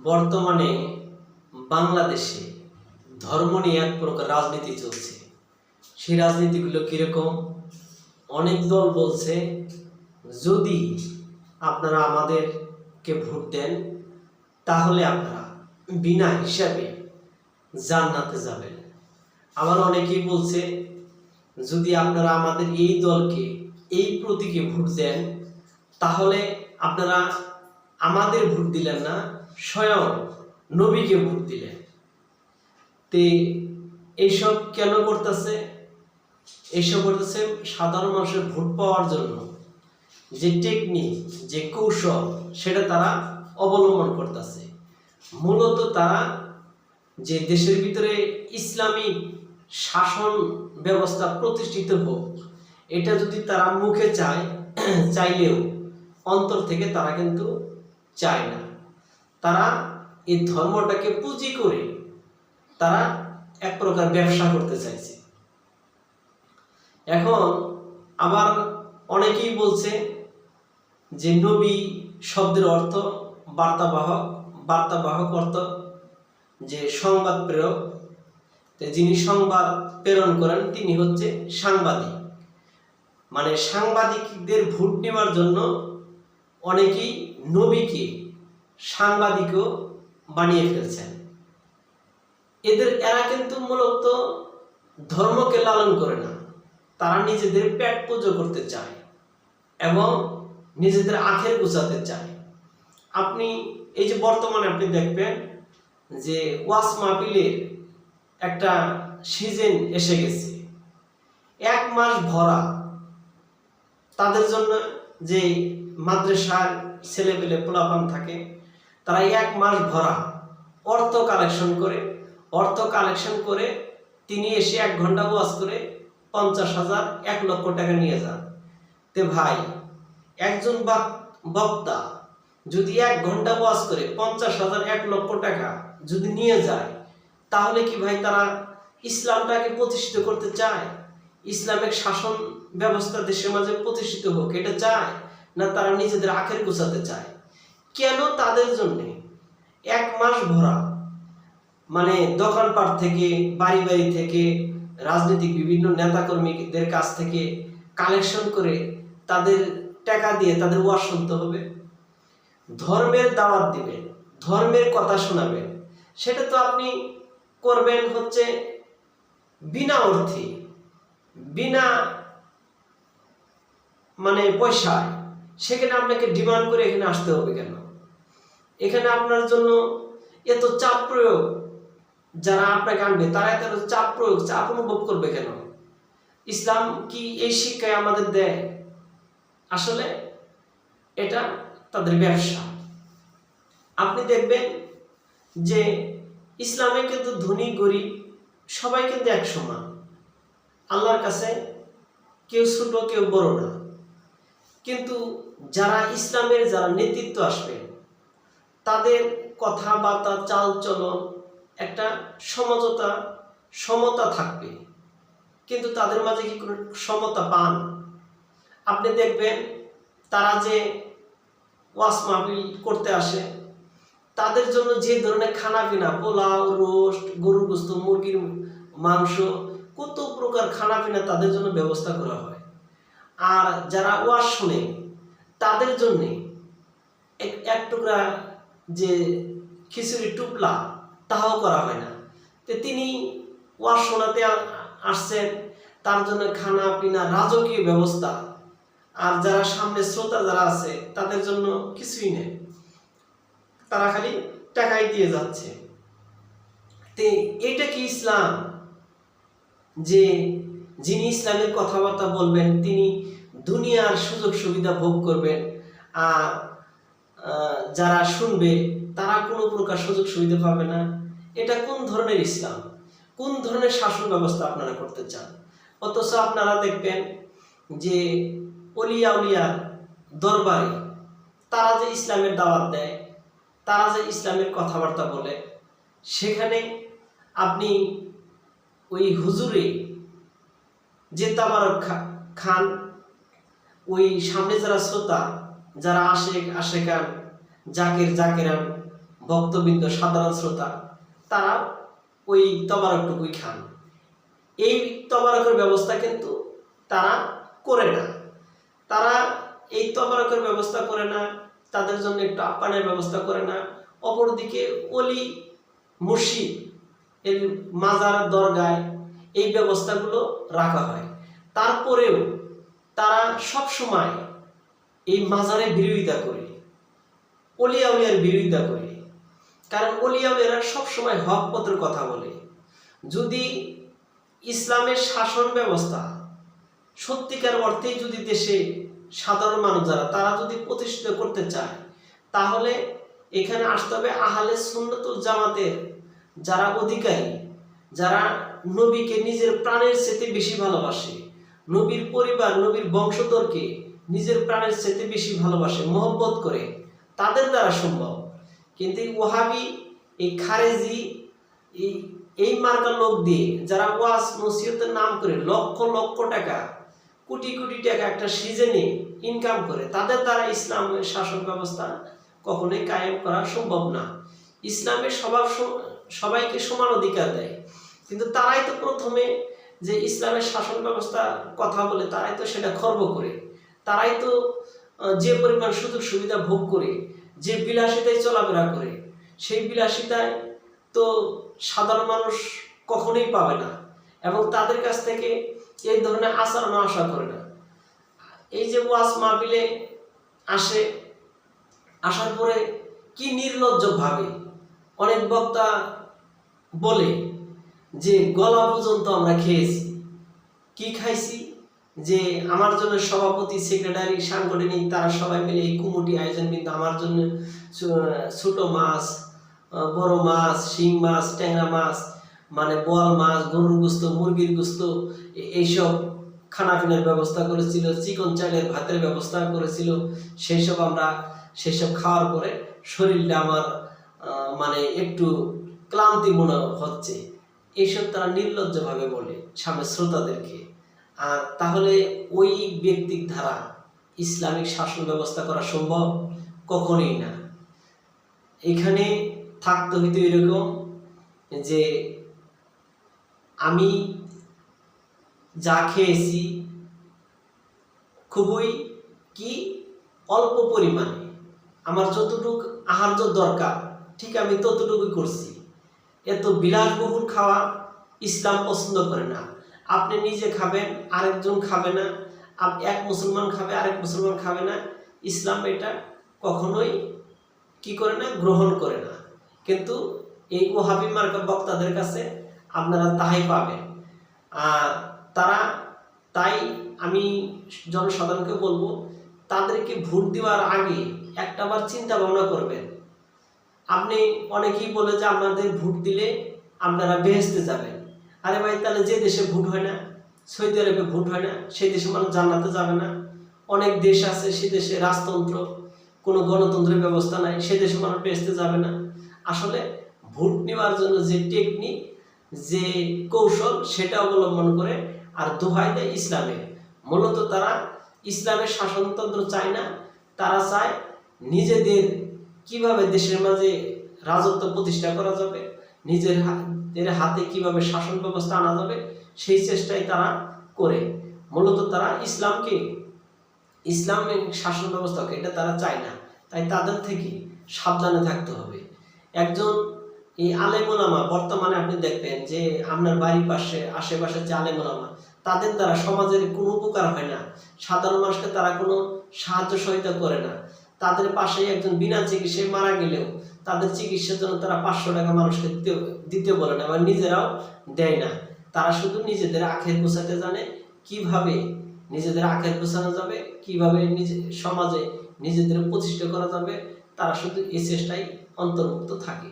বর্তমানে বাংলাদেশে ধর্ম নিয়ে এক প্রকার রাজনীতি চলছে। সেই রাজনীতিগুলো কীরকম? অনেক দল বলছে, যদি আপনারা আমাদেরকে ভোট দেন, তাহলে আপনারা বিনা হিসাবে জান্নাতে যাবেন। আবার অনেকেই বলছে, যদি আপনারা আমাদের এই দলকে, এই প্রতীকে ভোট দেন, তাহলে আপনারা আমাদের ভোট দিলেন না স্বয়ং নবীকে ভোট দিলেন তে এইসব কেন করতেছে? এইসব করতেছে সাধারণ মানুষের ভোট পাওয়ার জন্য। যে টেকনিক যে কৌশল, সেটা তারা অবলম্বন করতেছে। মূলত তারা যে দেশের ভিতরে ইসলামিক শাসন ব্যবস্থা প্রতিষ্ঠিত হোক, এটা যদি তারা মুখে চায়, চাইলেও অন্তর থেকে তারা কিন্তু চায় না। তারা এই ধর্মটাকে পুঁজি করে তারা এক প্রকার ব্যবসা করতে চাইছে। এখন আবার অনেকেই বলছে যে নবী শব্দের অর্থ বার্তাবাহক বার্তাবাহক অর্থ যে সংবাদ প্রেরক। যিনি সংবাদ প্রেরণ করেন, তিনি হচ্ছে সাংবাদিক। মানে সাংবাদিকদের ভোট নেওয়ার জন্য অনেকেই নবীকে সাংবাদিকও বানিয়ে ফেলছেন। এদের এরা কিন্তু মূলত ধর্মকে লালন করে না। তারা নিজেদের পেট পুজো করতে চায় এবং নিজেদের আখের গুছাতে চায়। আপনি, এই যে বর্তমানে আপনি দেখবেন যে ওয়াস মাহফিলের একটা সিজন এসে গেছে। এক মাস ভরা তাদের জন্য যে মাদ্রাসার ছেলেপেলে পোলাপান থাকে তারা এক মাস ভরা অর্থ কালেকশন করে। অর্থ কালেকশন করে তিনি এসে এক ঘণ্টা ওয়াজ করে পঞ্চাশ হাজার, এক লক্ষ টাকা নিয়ে যান। তে ভাই, একজন বাক- বক্তা যদি এক ঘণ্টা ওয়াজ করে পঞ্চাশ হাজার, এক লক্ষ টাকা যদি নিয়ে যায়, তাহলে কি ভাই তারা ইসলামটাকে প্রতিষ্ঠিত করতে চায়? ইসলামিক শাসন ব্যবস্থা দেশের মাঝে প্রতিষ্ঠিত হোক, এটা চায়? না তারা নিজেদের আখের গোছাতে চায়? কেন তাদের জন্যে? এক মাস ভরা। মানে দোকানপাট থেকে, বাড়ি বাড়ি থেকে, রাজনৈতিক বিভিন্ন নেতাকর্মীদের কাছ থেকে কালেকশন করে তাদের টাকা দিয়ে তাদের ওয়াজ শুনতে হবে। ধর্মের দাওয়াত দিবেন ধর্মের কথা শোনাবেন সেটা তো আপনি করবেন হচ্ছে বিনা অর্থে, বিনা মানে পয়সায়। সেখানে আপনাকে ডিমান্ড করে এখানে আসতে হবে কেন? এখানে আপনার জন্য এত চাপ প্রয়োগ যারা আপনাকে আনবে, তারা এত চাপ প্রয়োগ, চাপ অনুভব করবে কেন? ইসলাম কি এই শিক্ষায় আমাদের দেয়? আসলে এটা তাদের ব্যবসা। আপনি দেখবেন যে ইসলামে কিন্তু ধনী, গরিব সবাই কিন্তু এক সমান আল্লাহর কাছে কেউ ছোট, কেউ বড় না। কিন্তু যারা ইসলামের যারা নেতৃত্ব আসবে তাদের কথাবার্তা চাল চলন একটা সমঝোতা, সমতা থাকবে। কিন্তু তাদের মাঝে কি কোনো সমতা পান? আপনি দেখবেন তারা যে ওয়াস মাহফিল করতে আসে, তাদের জন্য যে ধরনের খানা পিনা পোলাও, রোস্ট, গরুর গোস্ত, মুরগির মাংস, কত প্রকার খানা পিনা তাদের জন্য ব্যবস্থা করা হয়। আর যারা ওয়াশ শুনে, তাদের জন্যে এক টুকরা যে খিচুড়ি টুপলা, তাহাও করা হয় না। তো তিনি ওয়াশ শোনাতে আসছেন, তার জন্য খানা পিনা রাজকীয় ব্যবস্থা। আর যারা সামনে শ্রোতা যারা আছে, তাদের জন্য কিছুই নেই। তারা খালি টাকাই দিয়ে যাচ্ছে। তে এটা কি ইসলাম? যে যিনি ইসলামের কথাবার্তা বলবেন, তিনি দুনিয়ার সুযোগ সুবিধা ভোগ করবেন, আর যারা শুনবে, তারা কোনো প্রকার সুযোগ সুবিধা পাবে না। এটা কোন ধরনের ইসলাম? কোন ধরনের শাসন ব্যবস্থা আপনারা করতে চান? অথচ আপনারা দেখবেন যে অলিয়া উলিয়ার দরবারে তারা যে ইসলামের দাওয়াত দেয়, তারা যে ইসলামের কথাবার্তা বলে, সেখানে আপনি ওই হুজুরে যে তাবারক খান, ওই সামনে যারা শ্রোতা, যারা আশেক, আশেকান জাকের জাকেরান ভক্তবৃন্দ, সাধারণ শ্রোতা, তারা ওই তবারকটুকুই খান। এই তবারকের ব্যবস্থা কিন্তু তারা করে না। তারা এই তবারকের ব্যবস্থা করে না, তাদের জন্য একটু আপ্যায়নের ব্যবস্থা করে না। অপরদিকে অলি মুর্শিদ এর মাজার দরগায় এই ব্যবস্থাগুলো রাখা হয়। তারপরেও তারা সব সময় এই মাজারের বিরোধিতা করে। অলিয়া উলিয়ার বিরোধিতা করে। কারণ অলিয়া সবসময় হক পথের কথা বলে। যদি ইসলামের শাসন ব্যবস্থা সত্যিকার অর্থেই যদি দেশে সাধারণ মানুষ যারা, তারা যদি প্রতিষ্ঠিত করতে চায়, তাহলে এখানে আসতে হবে আহলে সুন্নতুল জামাতের যারা অধিকারী, যারা নবীকে নিজের প্রাণের চেতে বেশি ভালোবাসে, নবীর পরিবার, নবীর বংশধরকে নিজের প্রাণের চেতে বেশি ভালোবাসে, মহব্বত করে। তাদের দ্বারা সম্ভব। কিন্তু এই ওহাবি এই খারেজি, এই এই মার্কা লোক দিয়ে যারা ওয়াজ, নসিহতের নাম করে লক্ষ লক্ষ টাকা, কোটি কোটি টাকা একটা সিজনে ইনকাম করে, তাদের দ্বারা ইসলামের শাসন ব্যবস্থা কখনোই কায়েম করা সম্ভব না। ইসলামের সবার সবাইকে সমান অধিকার দেয়। কিন্তু তারাই তো প্রথমে যে ইসলামের শাসন ব্যবস্থা কথা বলে, তারাই তো সেটা খর্ব করে। তারাই তো যে পরিমাণ সুযোগ সুবিধা ভোগ করে, যে বিলাসিতায় চলাফেরা করে, সেই বিলাসিতায় তো সাধারণ মানুষ কখনোই পাবে না এবং তাদের কাছ থেকে এই ধরনের আচরণ আশা করে না। এই যে ওয়াজ মাহবিলে আসে, আসার পরে কি নির্লজ্জ ভাবে অনেক বক্তা বলে যে, গলা পর্যন্ত আমরা খেয়েছি, কি খাইছি? যে আমার জন্য সভাপতি সেক্রেটারি সাংগঠনিক তারা সবাই মিলে এই কুমুটি আয়োজন কিন্তু আমার জন্য ছোট মাছ বড় মাছ, শিং মাছ, ট্যাংরা মাছ মানে বোয়াল মাছ, গরুর গুস্ত, মুরগির গুস্ত এইসব খানাপিনার ব্যবস্থা করেছিল, চিকন চালের ভাতের ব্যবস্থা করেছিল সেই সব আমরা, সেসব খাওয়ার পরে শরীরটা আমার মানে একটু ক্লান্তি মনে হচ্ছে। এইসব তারা নির্লজ্জভাবে বলে সামনে শ্রোতাদেরকে। তাহলে ওই ব্যক্তির দ্বারা ইসলামিক শাসন ব্যবস্থা করা সম্ভব? কখনোই না। এখানে থাকতে হইতো এরকম যে আমি যা খেয়েছি খুবই কি অল্প পরিমাণে, আমার যতটুক আহার্য দরকার, ঠিক আমি ততটুকুই করছি। এত বিলাসবহুল খাওয়া ইসলাম পছন্দ করে না। আপনি নিজে খাবেন, আরেকজন খাবে না। এক মুসলমান খাবে, আরেক মুসলমান খাবে না। ইসলাম এটা কখনোই কি করে না, গ্রহণ করে না। কিন্তু এই ওহাবি মার্কা বক্তাদের কাছে আপনারা তাহাই পাবেন। তারা তাই আমি জনসাধারণকে বলব, তাদেরকে ভোট দেওয়ার আগে একটাবার চিন্তা ভাবনা করবেন। আপনি অনেকেই বলে যে আমাদের ভোট দিলে আপনারা বেহেস্তে যাবেন। আরে ভাই, তাহলে যে দেশে ভোট হয় না, সৌদি আরবে ভোট হয় না, সেই দেশে মানুষ জান্নাতে যাবে না। অনেক দেশ আছে, সে দেশে রাজতন্ত্র, কোনো গণতন্ত্রের ব্যবস্থা নাই, সে দেশে মানুষ বেহেস্তে যাবে না। আসলে ভোট নেওয়ার জন্য যে টেকনিক যে কৌশল, সেটা অবলম্বন করে আর দোহাই দেয় ইসলামে। মূলত তারা ইসলামের শাসনতন্ত্র চায় না, তারা চায় নিজেদের কীভাবে দেশের মাঝে রাজত্ব প্রতিষ্ঠা করা যাবে, নিজের এর হাতে কীভাবে শাসন ব্যবস্থা আনা যাবে, সেই চেষ্টাই তারা করে। মূলত তারা ইসলামকে ইসলামের শাসন ব্যবস্থাকে এটা তারা চায় না। তাই তাদের থেকে সাবধানে থাকতে হবে। একজন এই আলেমোলামা বর্তমানে আপনি দেখবেন যে আপনার বাড়ির পাশে, আশেপাশে যে আলেমোলামা তাদের দ্বারা সমাজের কোনো উপকার হয় না। সাধারণ মানুষকে তারা কোনো সাহায্য সহায়তা করে না। তাদের পাশে একজন বিনা চিকিৎসায় মারা গেলেও তাদের চিকিৎসার জন্য তারা পাঁচশো টাকা মানুষকে দিতে বলে না, বা নিজেরাও দেয় না। তারা শুধু নিজেদের আখের গোছাতে জানে কীভাবে নিজেদের আখের গোছানো যাবে, কীভাবে নিজে সমাজে নিজেদের প্রতিষ্ঠা করা যাবে। তারা শুধু এই চেষ্টায় অন্তর্ভুক্ত থাকে।